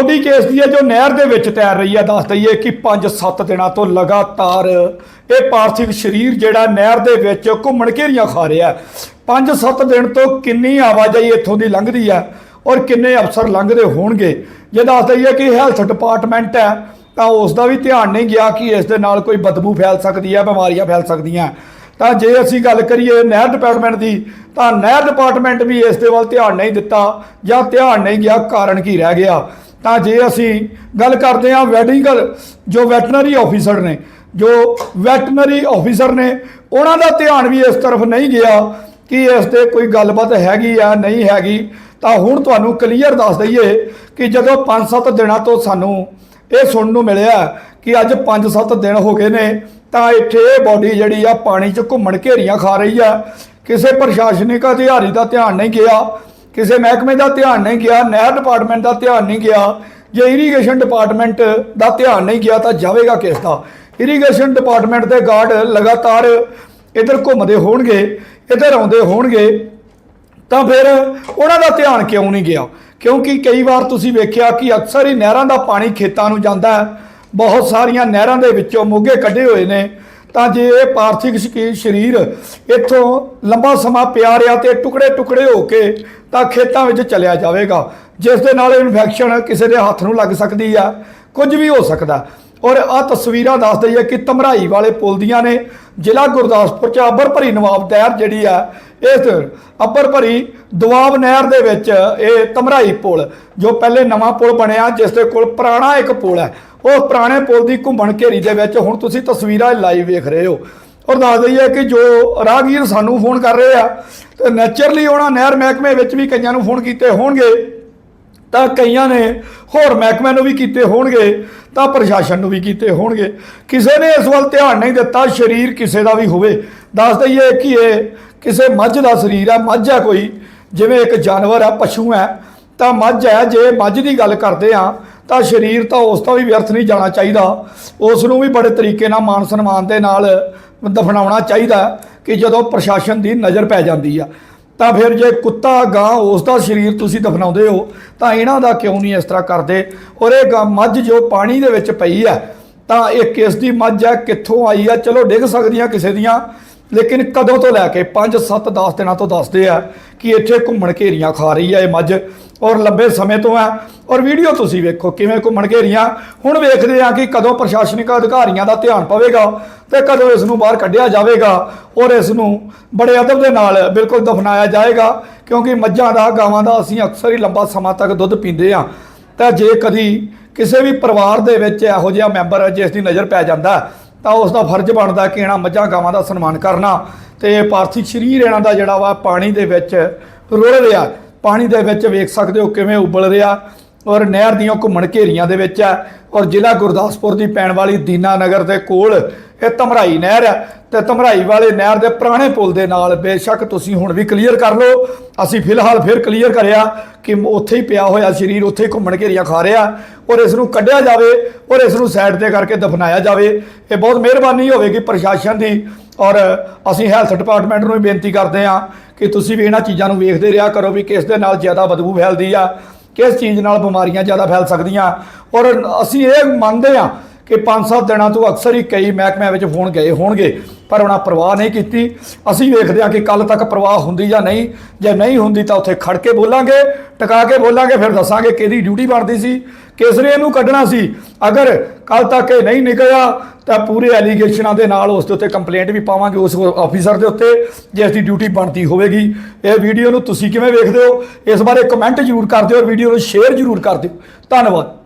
Body case ਦੀ ਹੈ ਜੋ ਨਹਿਰ ਦੇ ਵਿੱਚ ਤੈਰ ਰਹੀ ਹੈ। ਦੱਸ ਦਈਏ ਕਿ 5-7 ਦਿਨਾਂ ਤੋਂ ਲਗਾਤਾਰ ਇਹ ਪਾਰਥਿਵ ਸਰੀਰ ਜਿਹੜਾ ਨਹਿਰ ਦੇ ਵਿੱਚ ਘੁੰਮਣ ਘੇਰੀਆਂ ਖਾ ਰਿਹਾ 5-7 ਦਿਨ ਤੋਂ ਕਿੰਨੀ ਆਵਾਜਾਈ ਇੱਥੋਂ ਦੀ ਲੰਘਦੀ ਹੈ ਔਰ ਕਿੰਨੇ ਅਫਸਰ ਲੰਘਦੇ ਹੋਣਗੇ। ਜੇ ਦੱਸ ਦਈਏ ਕਿ ਹੈਲਥ ਡਿਪਾਰਟਮੈਂਟ ਹੈ, ਤਾਂ ਉਸ ਦਾ ਵੀ ਧਿਆਨ ਨਹੀਂ ਗਿਆ ਕਿ ਇਸ ਦੇ ਨਾਲ ਕੋਈ ਬਦਬੂ ਫੈਲ ਸਕਦੀ ਹੈ, ਬਿਮਾਰੀਆਂ ਫੈਲ ਸਕਦੀਆਂ। ਤਾਂ ਜੇ ਅਸੀਂ ਗੱਲ ਕਰੀਏ ਨਹਿਰ ਡਿਪਾਰਟਮੈਂਟ ਦੀ, ਤਾਂ ਨਹਿਰ ਡਿਪਾਰਟਮੈਂਟ ਵੀ ਇਸ ਦੇ ਵੱਲ ਧਿਆਨ ਨਹੀਂ ਦਿੱਤਾ ਜਾਂ ਧਿਆਨ ਨਹੀਂ ਗਿਆ, ਕਾਰਨ ਕੀ ਰਹਿ ਗਿਆ? ਤਾਂ ਜੇ ਅਸੀਂ ਗੱਲ ਕਰਦੇ ਹਾਂ ਵੈਡੀਕਲ ਜੋ ਵੈਟਨਰੀ ਆਫੀਸਰ ਨੇ, ਜੋ ਵੈਟਨਰੀ ਆਫੀਸਰ ਨੇ, ਉਹਨਾਂ ਦਾ ਧਿਆਨ ਵੀ ਇਸ ਤਰਫ ਨਹੀਂ ਗਿਆ ਕਿ ਇਸ ਤੇ ਕੋਈ ਗੱਲਬਾਤ ਹੈਗੀ ਆ ਨਹੀਂ ਹੈਗੀ, ਤਾਂ ਹੁਣ ਤੁਹਾਨੂੰ ਕਲੀਅਰ ਦੱਸ ਦਈਏ ਕਿ ਜਦੋਂ 5-7 ਦਿਨਾਂ ਤੋਂ ਸਾਨੂੰ ਇਹ ਸੁਣਨ ਨੂੰ ਮਿਲਿਆ ਕਿ ਅੱਜ 5-7 ਦਿਨ ਹੋ ਗਏ ਨੇ, ਤਾਂ ਇੱਥੇ ਇਹ ਬੋਡੀ ਜਿਹੜੀ ਆ ਪਾਣੀ 'ਚ ਘੁੰਮਣ ਘੇਰੀਆਂ ਖਾ ਰਹੀ ਆ। ਕਿਸੇ ਪ੍ਰਸ਼ਾਸਨਿਕ ਅਧਿਕਾਰੀ ਦਾ ਧਿਆਨ ਨਹੀਂ ਗਿਆ ਕਿਸੇ ਮਹਿਕਮੇ ਦਾ ਧਿਆਨ ਨਹੀਂ ਗਿਆ, ਨਹਿਰ ਡਿਪਾਰਟਮੈਂਟ ਦਾ ਧਿਆਨ ਨਹੀਂ ਗਿਆ, ਜੇ ਇਰੀਗੇਸ਼ਨ ਡਿਪਾਰਟਮੈਂਟ ਦਾ ਧਿਆਨ ਨਹੀਂ ਗਿਆ ਤਾਂ ਜਾਵੇਗਾ ਕਿਸ ਦਾ? ਇਰੀਗੇਸ਼ਨ ਡਿਪਾਰਟਮੈਂਟ ਦੇ ਗਾਰਡ ਲਗਾਤਾਰ ਇੱਧਰ ਘੁੰਮਦੇ ਹੋਣਗੇ, ਇੱਧਰ ਆਉਂਦੇ ਹੋਣਗੇ, ਤਾਂ ਫਿਰ ਉਹਨਾਂ ਦਾ ਧਿਆਨ ਕਿਉਂ ਨਹੀਂ ਗਿਆ? ਕਿਉਂਕਿ ਕਈ ਵਾਰ ਤੁਸੀਂ ਵੇਖਿਆ ਕਿ ਅਕਸਰ ਹੀ ਨਹਿਰਾਂ ਦਾ ਪਾਣੀ ਖੇਤਾਂ ਨੂੰ ਜਾਂਦਾ ਹੈ। ਬਹੁਤ ਸਾਰੀਆਂ ਨਹਿਰਾਂ ਦੇ ਵਿੱਚੋਂ ਮੋਗੇ ਕੱਢੇ ਹੋਏ ਨੇ। ਤਾਂ ਜੇ ਇਹ ਪਾਰਥਿਕ ਸ਼ਕੀ- ਸਰੀਰ ਇੱਥੋਂ ਲੰਬਾ ਸਮਾਂ ਪਿਆ ਰਿਹਾ ਤੇ ਟੁਕੜੇ ਟੁਕੜੇ ਹੋ ਕੇ ਤਾਂ ਖੇਤਾਂ ਵਿੱਚ ਚਲਿਆ ਜਾਵੇਗਾ, ਜਿਸ ਦੇ ਨਾਲ ਇਨਫੈਕਸ਼ਨ ਕਿਸੇ ਦੇ ਹੱਥ ਨੂੰ ਲੱਗ ਸਕਦੀ ਆ, ਕੁਝ ਵੀ ਹੋ ਸਕਦਾ। ਔਰ ਆ ਤਸਵੀਰਾਂ ਦੱਸ ਦਈਏ ਕਿ ਧਮਰਾਈ ਵਾਲੇ ਪੁਲ ਦੀਆਂ ਨੇ ਜ਼ਿਲ੍ਹਾ ਗੁਰਦਾਸਪੁਰ ਚ ਅੱਬਰ ਭਰੀ ਨਵਾਬ ਨਹਿਰ ਜਿਹੜੀ ਆ, ਇਸ ਅੱਬਰ ਭਰੀ ਦੁਆਬ ਨਹਿਰ ਦੇ ਵਿੱਚ ਇਹ ਧਮਰਾਈ ਪੁਲ, ਜੋ ਪਹਿਲੇ ਨਵਾਂ ਪੁਲ ਬਣਿਆ, ਜਿਸ ਦੇ ਕੋਲ ਪੁਰਾਣਾ ਇੱਕ ਪੁਲ ਹੈ। ਉਹ ਪੁਰਾਣੇ ਪੁਲ ਦੀ ਘੁੰਮਣ ਘੇਰੀ ਦੇ ਵਿੱਚ ਹੁਣ ਤੁਸੀਂ ਤਸਵੀਰਾਂ ਲਾਈਵ ਵੇਖ ਰਹੇ ਹੋ। ਔਰ ਦੱਸ ਦਈਏ ਕਿ ਜੋ ਰਾਹਗੀਰ ਸਾਨੂੰ ਫੋਨ ਕਰ ਰਹੇ ਆ, ਤੇ ਨੇਚਰਲੀ ਉਹਨਾਂ ਨਹਿਰ ਮਹਿਕਮੇ ਵਿੱਚ ਵੀ ਕਈਆਂ ਨੂੰ ਫੋਨ ਕੀਤੇ ਹੋਣਗੇ। ਤਾਂ ਕਈਆਂ ਨੇ, ਹੋਰ ਮਹਿਕਮਿਆਂ ਨੂੰ ਵੀ ਕੀਤੇ ਹੋਣਗੇ, ਤਾਂ ਪ੍ਰਸ਼ਾਸਨ ਨੂੰ ਵੀ ਕੀਤੇ ਹੋਣਗੇ। ਕਿਸੇ ਨੇ ਇਸ ਵੱਲ ਧਿਆਨ ਨਹੀਂ ਦਿੱਤਾ, ਸਰੀਰ ਕਿਸੇ ਦਾ ਵੀ ਹੋਵੇ। ਦੱਸ ਦਈਏ ਕਿ ਇਹ ਕਿਸੇ ਮੱਝ ਦਾ ਸਰੀਰ ਹੈ ਮੱਝ ਹੈ ਕੋਈ, ਜਿਵੇਂ ਇੱਕ ਜਾਨਵਰ ਹੈ ਪਸ਼ੂ ਹੈ ਤਾਂ ਮੱਝ ਹੈ ਜੇ ਮੱਝ ਦੀ ਗੱਲ ਕਰਦੇ ਆ, ਤਾਂ ਸਰੀਰ ਤਾਂ ਉਸ ਦਾ ਵੀ ਵਿਅਰਥ ਨਹੀਂ ਜਾਣਾ ਚਾਹੀਦਾ। ਉਸ ਨੂੰ ਵੀ ਬੜੇ ਤਰੀਕੇ ਨਾਲ ਮਾਨ ਸਨਮਾਨ ਦੇ ਨਾਲ ਦਫਨਾਉਣਾ ਚਾਹੀਦਾ ਕਿ ਜਦੋਂ ਪ੍ਰਸ਼ਾਸਨ ਦੀ ਨਜ਼ਰ ਪੈ ਜਾਂਦੀ ਆ। ਤਾਂ ਫਿਰ ਜੇ ਕੁੱਤਾ, ਗਾਂ ਉਸ ਦਾ ਸਰੀਰ ਤੁਸੀਂ ਦਫਨਾਉਂਦੇ ਹੋ, ਤਾਂ ਇਹਨਾਂ ਦਾ ਕਿਉਂ ਨਹੀਂ ਇਸ ਤਰ੍ਹਾਂ ਕਰਦੇ? ਔਰ ਇਹ ਗਾਂ, ਮੱਝ ਜੋ ਪਾਣੀ ਦੇ ਵਿੱਚ ਪਈ ਹੈ, ਤਾਂ ਇਹ ਕਿਸ ਦੀ ਮੱਝ ਹੈ, ਕਿੱਥੋਂ ਆਈ ਹੈ? ਚਲੋ ਡਿੱਗ ਸਕਦੀਆਂ ਕਿਸੇ ਦੀਆਂ ਲੇਕਿਨ ਕਦੋਂ ਤੋਂ ਲੈ ਕੇ 5 7 10 ਦਿਨਾਂ ਤੋਂ ਦੱਸਦੇ ਆ ਕਿ ਇੱਥੇ ਘੁੰਮਣ ਘੇਰੀਆਂ ਖਾ ਰਹੀ ਹੈ ਇਹ ਮੱਝ ਔਰ ਲੰਬੇ ਸਮੇਂ ਤੋਂ ਹੈ ਔਰ ਵੀਡੀਓ ਤੁਸੀਂ ਵੇਖੋ ਕਿਵੇਂ ਘੁੰਮਣ ਘੇਰੀਆਂ। ਹੁਣ ਵੇਖਦੇ ਆ ਕਿ ਕਦੋਂ ਪ੍ਰਸ਼ਾਸਨਿਕ ਅਧਿਕਾਰੀਆਂ ਦਾ ਧਿਆਨ ਪਵੇਗਾ ਤੇ ਕਦੋਂ ਇਸ ਨੂੰ ਬਾਹਰ ਕੱਢਿਆ ਜਾਵੇਗਾ ਔਰ ਇਸ ਨੂੰ ਬੜੇ ਅਦਬ ਦੇ ਨਾਲ ਬਿਲਕੁਲ ਦਫਨਾਇਆ ਜਾਏਗਾ, ਕਿਉਂਕਿ ਮੱਝਾਂ ਦਾ, ਗਾਵਾਂ ਦਾ ਅਸੀਂ ਅਕਸਰ ਹੀ ਲੰਬਾ ਸਮਾਂ ਤੱਕ ਦੁੱਧ ਪੀਂਦੇ ਆ। ਤਾਂ ਜੇ ਕਦੀ ਕਿਸੇ ਵੀ ਪਰਿਵਾਰ ਦੇ ਵਿੱਚ ਇਹੋ ਜਿਹਾ ਮੈਂਬਰ ਜਿਸ ਦੀ ਨਜ਼ਰ ਪੈ ਜਾਂਦਾ ਤਾਂ ਉਸ ਦਾ ਫਰਜ਼ ਬਣਦਾ ਕਿ ਇਹਨਾਂ ਮੱਝਾਂ ਗਾਵਾਂ ਦਾ ਸਨਮਾਨ ਕਰਨਾ। ਤੇ ਪਾਰਥਿਵ ਸਰੀਰ ਇਹਨਾਂ ਦਾ ਜਿਹੜਾ ਵਾ ਪਾਣੀ ਦੇ ਵਿੱਚ ਰੁੜ ਰਿਹਾ। ਪਾਣੀ ਦੇ ਵਿੱਚ ਵੇਖ ਸਕਦੇ ਹੋ ਕਿਵੇਂ ਉਬਲ ਰਿਹਾ। ਔਰ ਨਹਿਰ ਦੀਆਂ ਘੁੰਮਣ ਘੇਰੀਆਂ ਦੇ ਵਿੱਚ ਹੈ ਔਰ ਜ਼ਿਲ੍ਹਾ ਗੁਰਦਾਸਪੁਰ ਦੀ ਪੈਣ ਵਾਲੀ ਦੀਨਾ ਨਗਰ ਦੇ ਕੋਲ ਇਹ ਧਮਰਾਈ ਨਹਿਰ ਹੈ ਤੇ ਧਮਰਾਈ ਵਾਲੇ ਨਹਿਰ ਦੇ ਪੁਰਾਣੇ ਪੁਲ ਦੇ ਨਾਲ ਬੇਸ਼ੱਕ ਤੁਸੀਂ ਹੁਣ ਵੀ ਕਲੀਅਰ ਕਰ ਲਓ। ਅਸੀਂ ਫਿਲਹਾਲ ਫਿਰ ਕਲੀਅਰ ਕਰਿਆ ਕਿ ਉੱਥੇ ਹੀ ਪਿਆ ਹੋਇਆ ਸਰੀਰ, ਉੱਥੇ ਹੀ ਘੁੰਮਣ ਘੇਰੀਆਂ ਖਾ ਰਿਹਾ ਔਰ ਇਸ ਨੂੰ ਕੱਢਿਆ ਜਾਵੇ ਔਰ ਇਸ ਨੂੰ ਸਾਈਡ ਤੇ ਕਰਕੇ ਦਫਨਾਇਆ ਜਾਵੇ। ਇਹ ਬਹੁਤ ਮਿਹਰਬਾਨੀ ਹੋਵੇਗੀ ਪ੍ਰਸ਼ਾਸਨ ਦੀ ਔਰ ਅਸੀਂ ਹੈਲਥ ਡਿਪਾਰਟਮੈਂਟ ਨੂੰ ਵੀ ਬੇਨਤੀ ਕਰਦੇ ਹਾਂ ਕਿ ਤੁਸੀਂ ਵੀ ਇਹਨਾਂ ਚੀਜ਼ਾਂ ਨੂੰ ਵੇਖਦੇ ਰਿਹਾ ਕਰੋ ਵੀ ਕਿਸ ਦੇ ਨਾਲ ਜ਼ਿਆਦਾ ਬਦਬੂ ਫੈਲਦੀ ਆ। ਕਿਸ ਚੀਜ਼ ਨਾਲ ਬਿਮਾਰੀਆਂ ਜ਼ਿਆਦਾ ਫੈਲ ਸਕਦੀਆਂ? ਔਰ ਅਸੀਂ ਇਹ ਮੰਨਦੇ ਹਾਂ ਕਿ 5-7 ਦਿਨਾਂ ਤੋਂ ਅਕਸਰ ਹੀ ਕਈ ਮਹਿਕਮਿਆਂ ਵਿੱਚ ਫੋਨ ਗਏ ਹੋਣਗੇ, ਪਰ ਉਹਨਾਂ ਪਰਵਾਹ ਨਹੀਂ ਕੀਤੀ। ਅਸੀਂ ਵੇਖਦੇ ਹਾਂ ਕਿ ਕੱਲ ਤੱਕ ਪਰਵਾਹ ਹੁੰਦੀ ਜਾਂ ਨਹੀਂ। ਜੇ ਨਹੀਂ ਹੁੰਦੀ ਤਾਂ ਉੱਥੇ ਖੜ ਕੇ ਬੋਲਾਂਗੇ, ਟਿਕਾ ਕੇ ਬੋਲਾਂਗੇ, ਫਿਰ ਦੱਸਾਂਗੇ ਕਿਹਦੀ ਡਿਊਟੀ ਬਣਦੀ ਸੀ। ਕਿਸ ਨੇ ਇਹਨੂੰ ਕੱਢਣਾ ਸੀ। ਅਗਰ ਕੱਲ ਤੱਕ ਇਹ ਨਹੀਂ ਨਿਕਲਿਆ, ਤਾਂ ਪੂਰੇ ਐਲੀਗੇਸ਼ਨਾਂ ਦੇ ਨਾਲ ਉਸ ਦੇ ਉੱਤੇ ਕੰਪਲੇਂਟ ਵੀ ਪਾਵਾਂਗੇ ਉਸ ਆਫੀਸਰ ਦੇ ਉੱਤੇ, ਜੇ ਇਸ ਦੀ ਡਿਊਟੀ ਬਣਦੀ ਹੋਵੇਗੀ। ਇਹ ਵੀਡੀਓ ਨੂੰ ਤੁਸੀਂ ਕਿਵੇਂ ਵੇਖਦੇ ਹੋ? ਇਸ ਬਾਰੇ ਕਮੈਂਟ ਜ਼ਰੂਰ ਕਰ ਦਿਓ ਔਰ ਵੀਡੀਓ ਨੂੰ ਸ਼ੇਅਰ ਜ਼ਰੂਰ ਕਰ ਦਿਓ। ਧੰਨਵਾਦ।